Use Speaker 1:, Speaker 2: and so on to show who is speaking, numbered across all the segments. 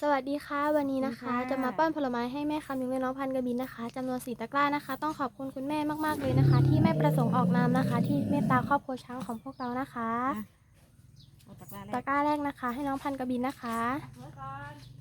Speaker 1: สวัสดีค่ะ วันนี้นะคะ
Speaker 2: สวัสดีค่ะ
Speaker 1: จะมาป้อนผลไม้ให้แม่คำยุงและน้องพันกบินนะคะจำนวนสี่ตะกร้านะคะ ต้องขอบคุณคุณแม่มากๆเลยนะคะ ที่ไม่ประสงค์ออกนามนะคะ ที่เมตตาครอบครัวช้างของพวกเรานะคะ
Speaker 2: เอาตะกร้าแร
Speaker 1: ตะ
Speaker 2: ก
Speaker 1: กร้าแรกนะคะ ให้น้องพันกบินนะคะน้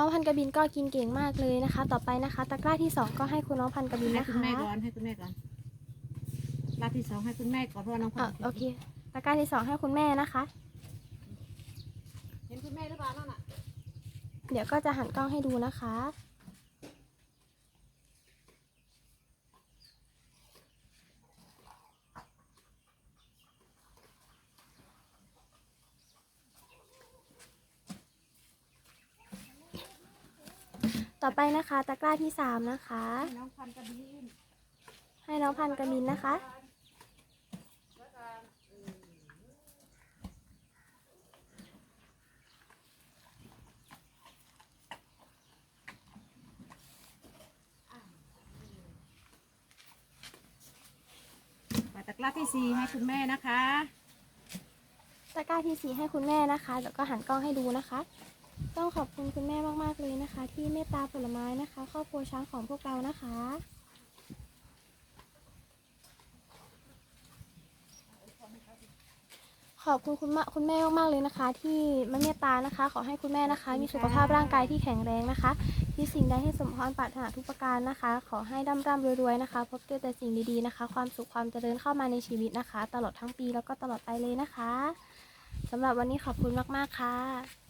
Speaker 1: องพันกบินก็กินเก่งมากเลยนะคะ ต่อไปนะคะ ตะกร้าที่สองก็ให้คุณน้องพันกบิน
Speaker 2: ให้
Speaker 1: นะ
Speaker 2: คุณ
Speaker 1: คะ
Speaker 2: แม่ก่อนให้คุณแม่ก่อนรอบที่สองให้คุณแม่ก่อนเพราะว่าน้องพั
Speaker 1: อะ
Speaker 2: นธุ์
Speaker 1: โอเค ตะกร้าที่สองให้คุณแม่นะคะ
Speaker 2: เห็นคุณแม่หรือเปล่านั่นน่ะ
Speaker 1: เดี๋ยวก็จะหันกล้องให้ดูนะคะ ต่อไปนะคะ ตะกร้าที่สามนะคะ
Speaker 2: ให้น้องพันธุ์กระบิน
Speaker 1: ให้น้องพันกระมินนะคะ
Speaker 2: ไปตะกร้าที่สี่ให้คุณแม่นะคะ
Speaker 1: ตะกร้าที่สี่ให้คุณแม่นะคะ แล้วก็หันกล้องให้ดูนะคะ ต้องขอบคุณคุณแม่มาก วช้างของพวกเรานะคะ ขอบคุณคุณมะคุณแม่มากๆเลยนะคะ ที่มาเมตตานะคะ ขอให้คุณแม่นะคะ มีสุขภาพร่างกายที่แข็งแรงนะคะที่สิ่งใดให้สมพรปรารถนาทุกประการนะคะ ขอให้ร่ำร่ำรวยๆนะคะ พบเจอแต่สิ่งดีๆนะคะ ความสุขความเจริญเข้ามาในชีวิตนะคะ ตลอดทั้งปีแล้วก็ตลอดไปเลยนะคะสำหรับวันนี้ขอบคุณมากๆค่ะ